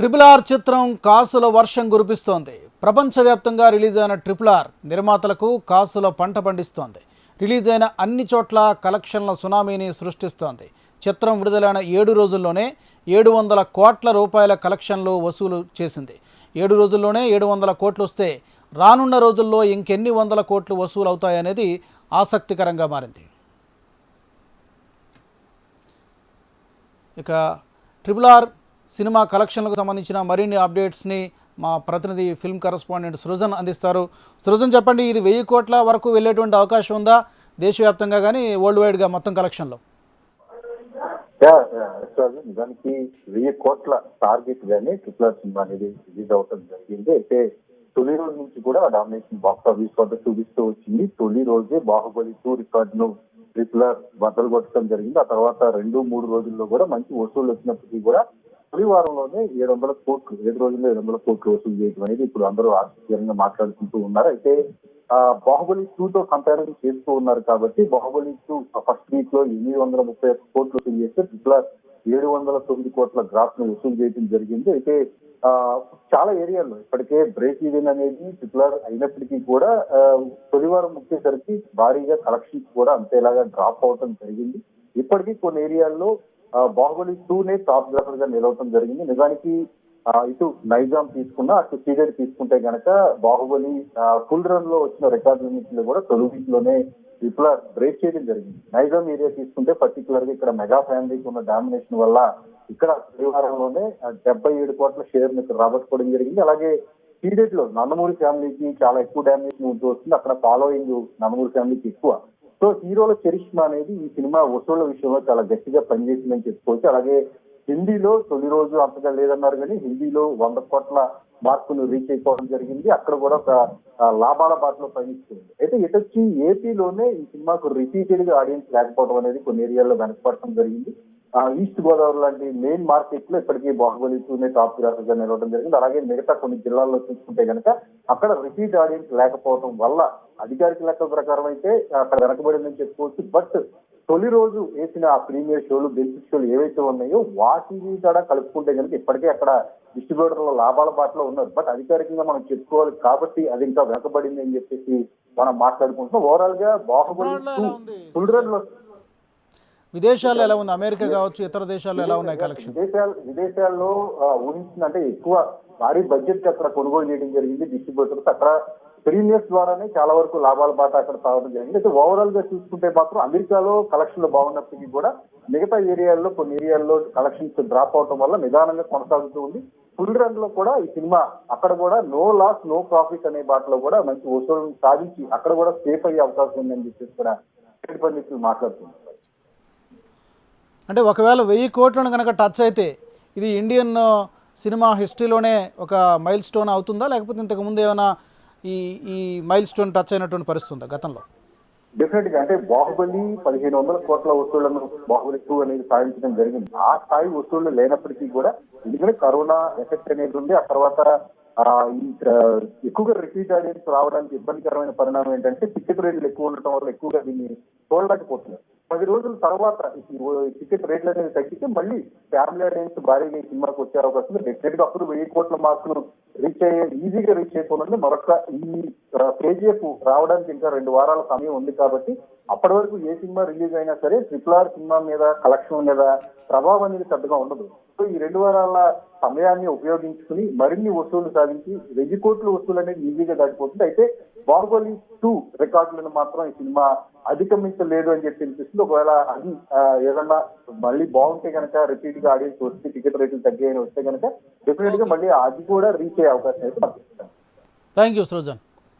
Triple R చిత్రం కాసుల వర్షం కురిపిస్తోంది. ప్రపంచవ్యాప్తంగా రిలీజ్ అయిన ట్రిపుల్ ఆర్ నిర్మాతలకు కాసుల పంట పండిస్తోంది. రిలీజ్ అయిన అన్ని చోట్ల కలెక్షన్ల సునామీని సృష్టిస్తోంది. చిత్రం విడుదలైన ఏడు రోజుల్లోనే ఏడు వందల కోట్ల రూపాయల కలెక్షన్లు వసూలు చేసింది. ఏడు రోజుల్లోనే ఏడు వందల కోట్లు వస్తే రానున్న రోజుల్లో ఇంకెన్ని వందల కోట్లు వసూలు అవుతాయనేది ఆసక్తికరంగా మారింది. ఇక ట్రిపుల్ ఆర్ సినిమా కలెక్షన్లకు సంబంధించిన మరిన్ని అప్డేట్స్ని మా ప్రతినిధి ఫిల్మ్ కరస్పాండెంట్ సృజన్ అందిస్తారు. సృజన్ చెప్పండి ఇది వెయ్యి కోట్ల వరకు వెళ్ళేటువంటి అవకాశం ఉందా? దేశవ్యాప్తంగా కానీ వరల్డ్ వైడ్గా మొత్తం కలెక్షన్లో? దానికి వెయ్యి కోట్ల టార్గెట్ గానే ట్రిపుల్ ఆర్ సినిమా అనేది రిలీజ్ అవటం జరిగింది. అయితే తొలి రోజు నుంచి కూడా డామినేషన్ బాక్స్ ఆఫీస్ వద్ద చూపిస్తూ వచ్చింది. తొలి రోజే బాహుబలి టూ రికార్డును ట్రిపుల్ ఆర్ బద్దలు కొట్టడం జరిగింది. ఆ తర్వాత రెండు మూడు రోజుల్లో కూడా మంచి వసూలు వచ్చినప్పటికీ కూడా తొలి వారంలోనే ఏడు వందల కోట్లు ఏడు రోజుల్లో ఏడు వందల కోట్లు వసూలు చేయడం అనేది ఇప్పుడు అందరూ ఆశ్చర్యంగా మాట్లాడుకుంటూ ఉన్నారు. అయితే బాహుబలి టూ తో కంపారిజన్ చేస్తూ ఉన్నారు కాబట్టి బాహుబలి టూ ఫస్ట్ వీక్లో ఎనిమిది వందల ముప్పై ఒక్క కోట్లు వసూలు చేస్తే ట్రిపుల్ ఏడు వందల తొమ్మిది కోట్ల గ్రాఫ్ను వసూలు చేయడం జరిగింది. అయితే చాలా ఏరియాల్లో ఇప్పటికే బ్రేక్ ఈవెన్ అనేది ట్రిపులర్ అయినప్పటికీ కూడా తొలివారం వచ్చేసరికి భారీగా కలెక్షన్స్ కూడా అంతేలాగా డ్రాప్ అవటం జరిగింది. ఇప్పటికీ కొన్ని ఏరియాల్లో బాహుబలి టూ నే టాప్ గ్రాఫర్గా నిలవటం జరిగింది. నిజానికి ఇటు నైజాం తీసుకున్నా అటు సీరియడ్ తీసుకుంటే గనక బాహుబలి ఫుల్ రన్లో వచ్చిన రికార్డులన్నింటిలో కూడా తొలి వీక్లోనే ట్రిపుల్ బ్రేక్ చేయడం జరిగింది. నైజాం ఏరియా తీసుకుంటే పర్టికులర్గా ఇక్కడ మెగా ఫ్యామిలీకి ఉన్న డామినేషన్ వల్ల ఇక్కడ పరివారంలోనే డెబ్బై ఏడు కోట్ల షేర్ రాబట్టుకోవడం జరిగింది. అలాగే సీడెడ్లో నందమూరి ఫ్యామిలీకి చాలా ఎక్కువ డామినేషన్ ఉంటూ వస్తుంది. అక్కడ ఫాలోయింగ్ నందమూరి ఫ్యామిలీకి ఎక్కువ. సో హీరోల చరిష్మా అనేది ఈ సినిమా వసూళ్ళ విషయంలో చాలా గట్టిగా పనిచేసిందని చెప్పుకోవచ్చు. అలాగే హిందీలో తొలి రోజు అంతగా లేదన్నారు కానీ హిందీలో వంద కోట్ల మార్కును రీచ్ అయిపోవడం జరిగింది. అక్కడ కూడా ఒక లాభాల బాటలో పయనిస్తుంది అయితే ఇటొచ్చి ఏపీలోనే ఈ సినిమాకు రిపీటెడ్గా ఆడియన్స్ లేకపోవడం అనేది కొన్ని ఏరియాల్లో వెనకపడటం జరిగింది. ఈస్ట్ గోదావరి లాంటి మెయిన్ మార్కెట్లో ఇప్పటికీ బాహుబలి టూనే టాప్ గ్రాఫర్గా నిలవడం జరిగింది. అలాగే మిగతా కొన్ని జిల్లాల్లో చూసుకుంటే కనుక అక్కడ రిపీట్ ఆడియన్స్ లేకపోవడం వల్ల అధికారిక లెక్క ప్రకారం అయితే అక్కడ వెనకబడిందని చెప్పుకోవచ్చు. బట్ తొలి రోజు వేసిన ఆ ప్రీమియర్ షోలు బెనిఫిట్ షోలు ఏవైతే ఉన్నాయో వాటిని కూడా కలుపుకుంటే కనుక ఇప్పటికే అక్కడ డిస్ట్రిబ్యూటర్ల లాభాల బాటలో ఉన్నారు. బట్ అధికారికంగా మనం చెప్పుకోవాలి కాబట్టి అది ఇంకా వెనకబడింది అని చెప్పేసి మనం మాట్లాడుకుంటున్నాం. ఓవరాల్గా బాహుబలి ఎలా ఉంది? ఫుల్ రన్లో విదేశాల్లో ఎలా ఉంది? అమెరికా కావచ్చు ఇతర దేశాల్లో ఎలా ఉన్నాయి కలెక్షన్ విదేశాలు విదేశాల్లో ఊహించిన అంటే ఎక్కువ భారీ బడ్జెట్ అక్కడ కొనుగోలు చేయడం జరిగింది డిస్ట్రిబ్యూటర్స్ అక్కడ ప్రీమియర్స్ ద్వారానే చాలా వరకు లాభాల బాట అక్కడ సాగడం జరిగింది. అయితే ఓవరాల్గా చూసుకుంటే మాత్రం అమెరికాలో కలెక్షన్లు బాగున్నప్పటికీ కూడా మిగతా ఏరియాల్లో కొన్ని ఏరియాల్లో కలెక్షన్స్ డ్రాప్ అవడం వల్ల నిదానంగా కొనసాగుతూ ఉంది. ఫుల్ రన్లో కూడా ఈ సినిమా అక్కడ కూడా నో లాస్ నో ప్రాఫిట్ అనే బాటలో కూడా మంచి వసూలు సాధించి అక్కడ కూడా సేఫ్ అయ్యే అవకాశం ఉందని చెప్పేసి కూడా ట్రేడ్ పండితులు మాట్లాడుతున్నారు. అంటే ఒకవేళ వెయ్యి కోట్లను కనుక టచ్ అయితే ఇది ఇండియన్ సినిమా హిస్టరీలోనే ఒక మైల్ స్టోన్ అవుతుందా? లేకపోతే ఇంతకుముందు ఏమైనా ఈ ఈ మైల్ స్టోన్ టచ్ అయినటువంటి పరిస్థితి ఉందా గతంలో? డెఫినెట్గా అంటే బాహుబలి పదిహేను వందల కోట్ల వసూళ్ళను బాహుబలి టూ అనేది సాధించడం జరిగింది. ఆ స్థాయి వసూళ్ళు లేనప్పటికీ కూడా ఎందుకంటే కరోనా ఎఫెక్ట్ అనేది ఉంది. ఆ తర్వాత ఎక్కువగా రిపీట్ ఆడియన్స్ రావడానికి ఇబ్బందికరమైన పరిణామం ఏంటంటే టికెట్ రేట్లు ఎక్కువ ఉండటం వల్ల ఎక్కువగా దీన్ని చూడలేకపోతున్నారు పది రోజుల తర్వాత టికెట్ రేట్లు అనేది తగ్గితే మళ్ళీ ఫ్యామిలీ ఆడియన్స్ భారీగా సినిమాకి వచ్చే అవకాశం డెఫినెట్గా అప్పుడు వెయ్యి కోట్ల మార్కులు రీచ్ అయ్యే ఈజీగా రీచ్ అయిపోతుంది మరొక ఈ కేజీఎఫ్ రావడానికి ఇంకా రెండు వారాల సమయం ఉంది కాబట్టి అప్పటి వరకు ఏ సినిమా రిలీజ్ అయినా సరే ట్రిపుల్ ఆర్ సినిమా మీద కలెక్షన్ మీద ప్రభావం అనేది పెద్దగా ఉండదు. సో ఈ రెండు వారాల సమయాన్ని ఉపయోగించుకుని మరిన్ని వసూళ్ళు సాధించి వెయ్యి కోట్ల వసూలు అనేది ఈజీగా దాటిపోతుంది. అయితే బాహుబలి టూ రికార్డులను మాత్రం ఈ సినిమా అధిగమించలేదు అని చెప్పి అనిపిస్తుంది. ఒకవేళ అది ఏదన్నా మళ్ళీ బాగుంటే కనుక రిపీట్గా ఆడియన్స్ వస్తే టికెట్ రేట్లు తగ్గాయని వస్తే కనుక డెఫినెట్గా మళ్ళీ అది కూడా రీచ్ అయ్యే అవకాశం అయితే థ్యాంక్ యూ సృజన్